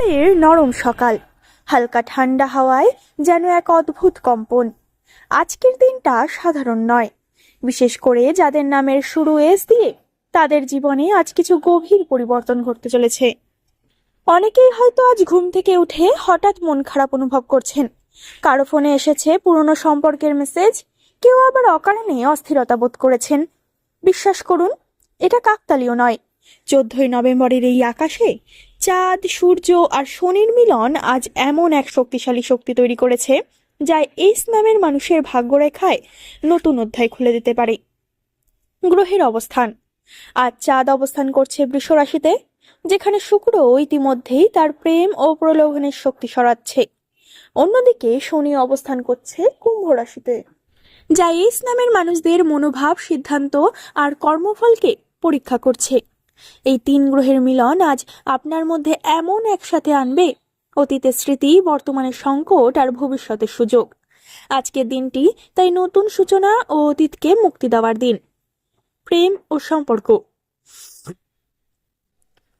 ডিসেম্বরের নরম সকাল। হালকা ঠান্ডা হাওয়ায় যেন এক অদ্ভুত কম্পন। আজকের দিনটা সাধারণ নয়। বিশেষ করে যাদের নামের শুরু এস দিয়ে তাদের জীবনে আজ কিছু গভীর পরিবর্তন ঘটতে চলেছে। অনেকেই হয়তো আজ ঘুম থেকে উঠে হঠাৎ মন খারাপ অনুভব করছেন। কারও ফোনে এসেছে পুরনো সম্পর্কের মেসেজ, কেউ আবার অকারণে অস্থিরতা বোধ করেছেন। বিশ্বাস করুন, এটা কাকতালীয় নয়। চোদ্দই নভেম্বরের এই আকাশে চাঁদ, সূর্য আর শনির মিলন আজ এমন এক শক্তিশালী শক্তি তৈরি করেছে, যা এস নামের মানুষের ভাগ্যরেখায় নতুন অধ্যায় খুলে দিতে পারে। গ্রহের অবস্থান। আজ চাঁদ অবস্থান করছে বৃষ রাশিতে, যেখানে শুক্র ইতিমধ্যেই তার প্রেম ও প্রলোভনের শক্তি সরাচ্ছে। অন্যদিকে শনি অবস্থান করছে কুম্ভ রাশিতে, যা এস নামের মানুষদের মনোভাব, সিদ্ধান্ত আর কর্মফলকে পরীক্ষা করছে। এই তিন গ্রহের মিলন আজ আপনার মধ্যে এমন একসাথে আনবে। অতীতের স্মৃতি, বর্তমানের সংকট আর ভবিষ্যতের সুযোগ। আজকের দিনটি তাই নতুন সূচনা ও অতীতকে মুক্তি দেওয়ার দিন। প্রেম ও সম্পর্ক।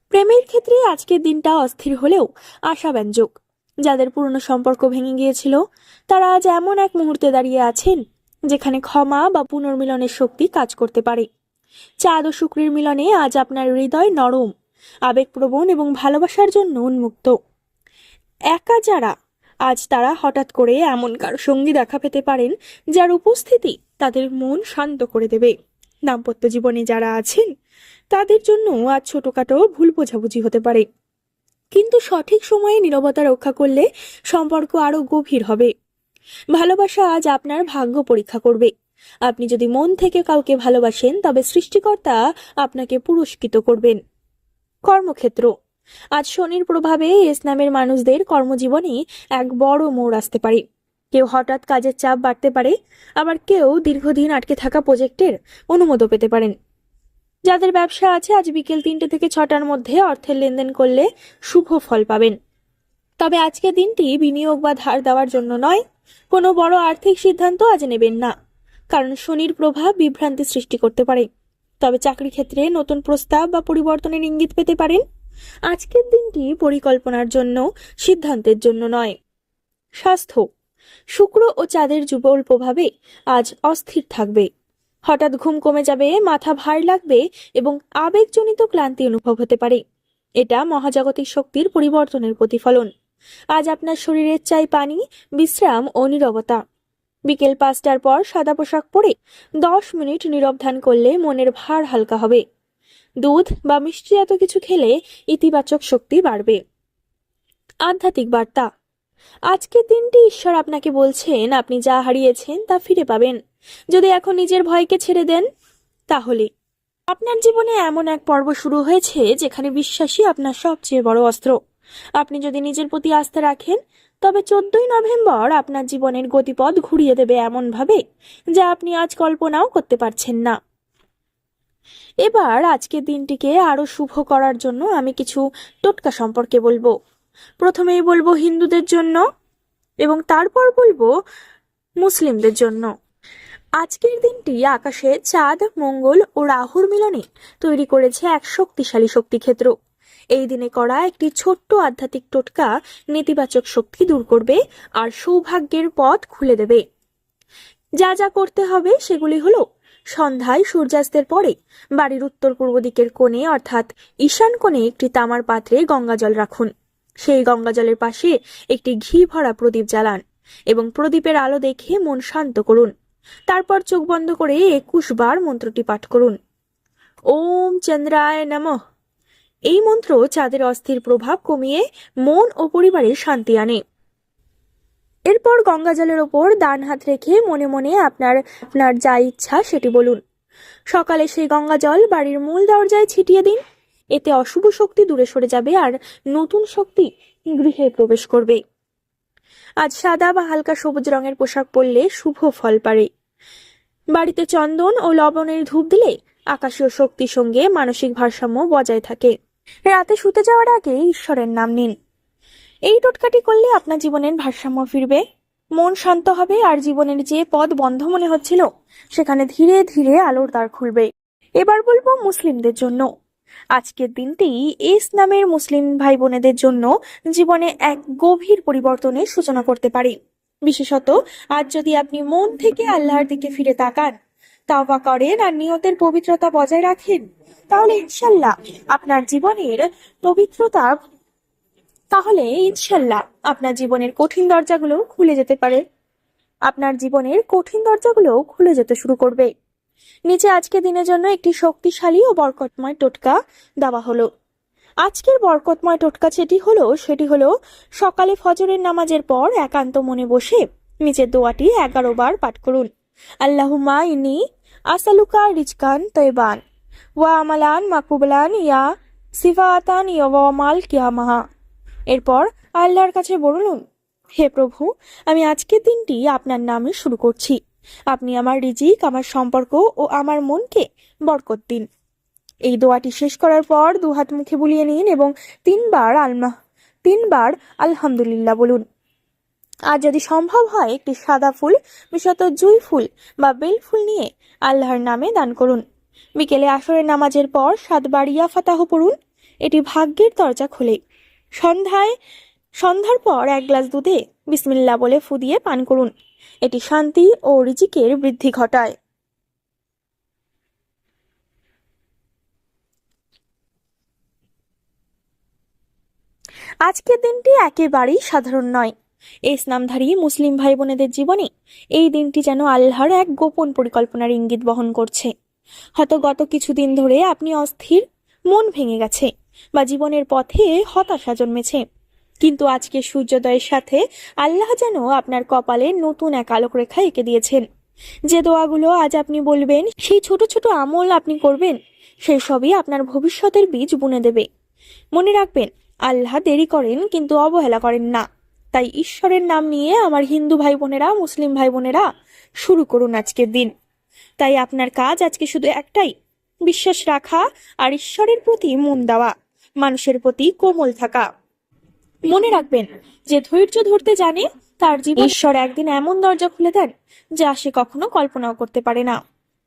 প্রেমের ক্ষেত্রে আজকের দিনটা অস্থির হলেও আশাব্যঞ্জক। যাদের পুরনো সম্পর্ক ভেঙে গিয়েছিল, তারা আজ এমন এক মুহূর্তে দাঁড়িয়ে আছেন, যেখানে ক্ষমা বা পুনর্মিলনের শক্তি কাজ করতে পারে। চাঁদ ও শুক্রের মিলনে আজ আপনার হৃদয় নরম, আবেগপ্রবণ এবং ভালোবাসার জন্য উন্মুক্ত। একা যারা, আজ তারা হঠাৎ করে এমন কারও সঙ্গী দেখা পেতে পারেন, যার উপস্থিতি তাদের মন শান্ত করে দেবে। দাম্পত্য জীবনে যারা আছেন, তাদের জন্য আজ ছোটখাটো ভুল বোঝাবুঝি হতে পারে। কিন্তু সঠিক সময়ে নীরবতা রক্ষা করলে সম্পর্ক আরও গভীর হবে। ভালোবাসা আজ আপনার ভাগ্য পরীক্ষা করবে। আপনি যদি মন থেকে কাউকে ভালোবাসেন, তবে সৃষ্টিকর্তা আপনাকে পুরস্কৃত করবেন। কর্মক্ষেত্র। আজ শনির প্রভাবে এস নামের মানুষদের কর্মজীবনে এক বড় মোড় আসতে পারে। কেউ হঠাৎ কাজের চাপ বাড়তে পারে, আবার কেউ দীর্ঘদিন আটকে থাকা প্রজেক্টের অনুমোদন পেতে পারেন। যাদের ব্যবসা আছে, আজ বিকেল তিনটে থেকে ছটার মধ্যে অর্থের লেনদেন করলে শুভ ফল পাবেন। তবে আজকের দিনটি বিনিয়োগ বা ধার দেওয়ার জন্য নয়। কোনো বড় আর্থিক সিদ্ধান্ত আজ নেবেন না। কারণ শনির প্রভাব বিভ্রান্তি সৃষ্টি করতে পারে। তবে চাকরি ক্ষেত্রে নতুন প্রস্তাব বা পরিবর্তনের ইঙ্গিত পেতে পারেন। আজকের দিনটি পরিকল্পনার জন্য, সিদ্ধান্তের জন্য নয়। স্বাস্থ্য। শুক্র ও চাঁদের যুবল প্রভাবে আজ অস্থির থাকবে। হঠাৎ ঘুম কমে যাবে, মাথা ভার লাগবে এবং আবেগজনিত ক্লান্তি অনুভব হতে পারে। এটা মহাজাগতিক শক্তির পরিবর্তনের প্রতিফলন। আজ আপনার শরীরের চাই পানি, বিশ্রাম ও নীরবতা। বিকেল পাঁচটার পর সাদা পোশাক পরে দশ মিনিট নীরব ধ্যান করলে মনের ভার হালকা হবে। দুধ বা মিষ্টি জাত কিছু খেলে ইতিবাচক শক্তি বাড়বে। আধ্যাত্মিক বার্তা। আজকে দিনটি ঈশ্বর আপনাকে বলছেন, আপনি যা হারিয়েছেন তা ফিরে পাবেন। যদি এখন নিজের ভয়কে ছেড়ে দেন, তাহলে। আপনার জীবনে এমন এক পর্ব শুরু হয়েছে যেখানে বিশ্বাসী আপনার সবচেয়ে বড় অস্ত্র। আপনি যদি নিজের প্রতি আস্থা রাখেন, তবে চোদ্দই নভেম্বর আপনার জীবনের গতিপথ ঘুরিয়ে দেবে এমনভাবে যা আপনি আজ কল্পনাও করতে পারছেন না। এবার আজকের দিনটিকে আরও শুভ করার জন্য আমি কিছু টোটকা সম্পর্কে বলব। প্রথমেই বলব হিন্দুদের জন্য এবং তারপর বলব মুসলিমদের জন্য। আজকের দিনটি আকাশে চাঁদ, মঙ্গল ও রাহুর মিলনে তৈরি করেছে এক শক্তিশালী শক্তিক্ষেত্র। এই দিনে করা একটি ছোট্ট আধ্যাত্মিক টোটকা নেতিবাচক শক্তি দূর করবে আর সৌভাগ্যের পথ খুলে দেবে। যা যা করতে হবে সেগুলি হলো, সন্ধ্যায় সূর্যাস্তের পরে বাড়ির উত্তর পূর্ব দিকের কোণে অর্থাৎ ঈশান কোণে একটি তামার পাত্রে গঙ্গাজল রাখুন। সেই গঙ্গাজলের পাশে একটি ঘি ভরা প্রদীপ জ্বালান এবং প্রদীপের আলো দেখে মন শান্ত করুন। তারপর চোখ বন্ধ করে একুশ বার মন্ত্রটি পাঠ করুন। ওম চন্দ্রায় নমঃ। এই মন্ত্র চাঁদের অস্থির প্রভাব কমিয়ে মন ও পরিবারের শান্তি আনে। এরপর গঙ্গাজলের ওপর ডান হাত রেখে মনে মনে আপনার আপনার যা ইচ্ছা সেটি বলুন। সকালে সেই গঙ্গা জল বাড়ির মূল দরজায় ছিটিয়ে দিন। এতে অশুভ শক্তি দূরে সরে যাবে আর নতুন শক্তি গৃহে প্রবেশ করবে। আজ সাদা বা হালকা সবুজ রঙের পোশাক পরলে শুভ ফল পারে। বাড়িতে চন্দন ও লবণের ধূপ দিলে আকাশীয় শক্তির সঙ্গে মানসিক ভারসাম্য বজায় থাকে। রাতে শুতে যাওয়ার আগে ঈশ্বরের নাম নিন। এই টোটকাটি করলে আপনার জীবনের ভারসাম্য ফিরবে। মন শান্ত হবে আর জীবনের যে পথ বন্ধ মনে হচ্ছিল, সেখানে ধীরে ধীরে আলোর দ্বার খুলবে। এবার বলব মুসলিমদের জন্য। আজকের দিনটি ইস নামের মুসলিম ভাই বোনেদের জন্য জীবনে এক গভীর পরিবর্তনের সূচনা করতে পারে। বিশেষত, আজ যদি আপনি মন থেকে আল্লাহর দিকে ফিরে তাকান, তাওবা করেন আর নিয়তের পবিত্রতা বজায় রাখেন তাহলে ইনশাল্লাহ আপনার জীবনের পবিত্রতা, তাহলে ইনশাল্লাহ আপনার জীবনের কঠিন দরজাগুলো খুলে যেতে পারে। আপনার জীবনের কঠিন দরজাগুলো খুলে যেতে শুরু করবে। নিচে আজকে দিনের জন্য একটি শক্তিশালী ও বরকতময় টোটকা দেওয়া হলো। আজকের বরকতময় টোটকা যেটি হলো, সেটি হলো সকালে ফজরের নামাজের পর একান্ত মনে বসে নিচের দোয়াটি এগারো বার পাঠ করুন। আল্লাহুমা ইনি আসালুকা রিজকান তৈবান ওয়া আমালান মাকুবলান ইয়া সিফাতান ইয়ামাল কিয়ামাহা। এরপর আল্লাহর কাছে বলুন হে প্রভু, আমি আজকের দিনটি আপনার নামে শুরু করছি। আপনি আমার রিজিক, আমার সম্পর্ক ও আমার মনকে বরকত দিন। এই দোয়াটি শেষ করার পর দুহাত মুখে বুলিয়ে নিন এবং তিনবার আলমা, তিনবার আলহামদুলিল্লাহ বলুন। আর যদি সম্ভব হয়, একটি সাদা ফুল, বিশেষত জুই ফুল বা বেল ফুল নিয়ে আল্লাহর নামে দান করুন। বিকেলে আসরের নামাজের পর সাতবার ইয়া ফাতাহ পড়ুন। এটি ভাগ্যের দরজা খোলে। সন্ধ্যায় সন্ধ্যার পর এক গ্লাস দুধে বিসমিল্লা বলে ফু দিয়ে পান করুন। এটি শান্তি ও রিজিকের বৃদ্ধি ঘটায়। আজকের দিনটি একেবারেই সাধারণ নয়। ইসলামধারী মুসলিম ভাই বোনেদের জীবনে এই দিনটি যেন আল্লাহর এক গোপন পরিকল্পনার ইঙ্গিত বহন করছে। হয়তো গত কিছুদিন ধরে আপনি অস্থির, মন ভেঙে গেছে বা জীবনের পথে হতাশা জন্মেছে। কিন্তু আজকে সূর্যোদয়ের সাথে আল্লাহ যেন আপনার কপালে নতুন এক আলোক রেখা এঁকে দিয়েছেন। যে দোয়াগুলো আজ আপনি বলবেন, সেই ছোট ছোট আমল আপনি করবেন সেই সবই আপনার ভবিষ্যতের বীজ বুনে দেবে। মনে রাখবেন, আল্লাহ দেরি করেন কিন্তু অবহেলা করেন না। তাই ঈশ্বরের নাম নিয়ে আমার হিন্দু ভাই বোনেরা মুসলিম ভাই বোনেরা শুরু করুন আজকের দিন। তাই আপনার কাজ আজকে শুধু একটাই, বিশ্বাস রাখা আর ঈশ্বরের প্রতি মন দেওয়া, মানুষের প্রতি কোমল থাকা। মনে রাখবেন, যে ধৈর্য ধরতে জানে, তার জীবন ঈশ্বর একদিন এমন দরজা খুলে দেন, যা সে কখনো কল্পনাও করতে পারে না।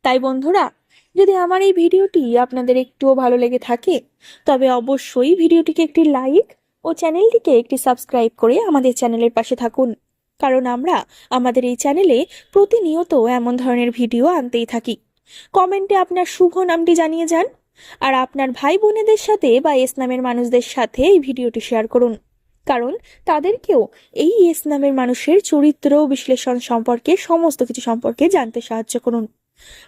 তাই বন্ধুরা, যদি আমার এই ভিডিওটি আপনাদের একটুও ভালো লেগে থাকে, তবে অবশ্যই ভিডিওটিকে একটি লাইক ও চ্যানেলটিকে একটি সাবস্ক্রাইব করে আমাদের চ্যানেলের পাশে থাকুন। কারণ আমরা আমাদের এই চ্যানেলে প্রতিনিয়ত এমন ধরনের ভিডিও আনতেই থাকি। কমেন্টে আপনার শুভ নামটি জানিয়ে যান আর আপনার ভাই বোনেদের সাথে বা ইসলামের মানুষদের সাথে এই ভিডিওটি শেয়ার করুন। কারণ তাদেরকেও এই ইসলামের মানুষের চরিত্র বিশ্লেষণ সম্পর্কে সমস্ত কিছু সম্পর্কে জানতে সাহায্য করুন।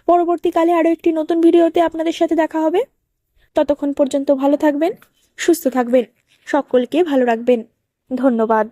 পরবর্তীকালে আরও একটি নতুন ভিডিওতে আপনাদের সাথে দেখা হবে। ততক্ষণ পর্যন্ত ভালো থাকবেন, সুস্থ থাকবেন, সকলকে ভালো রাখবেন। ধন্যবাদ।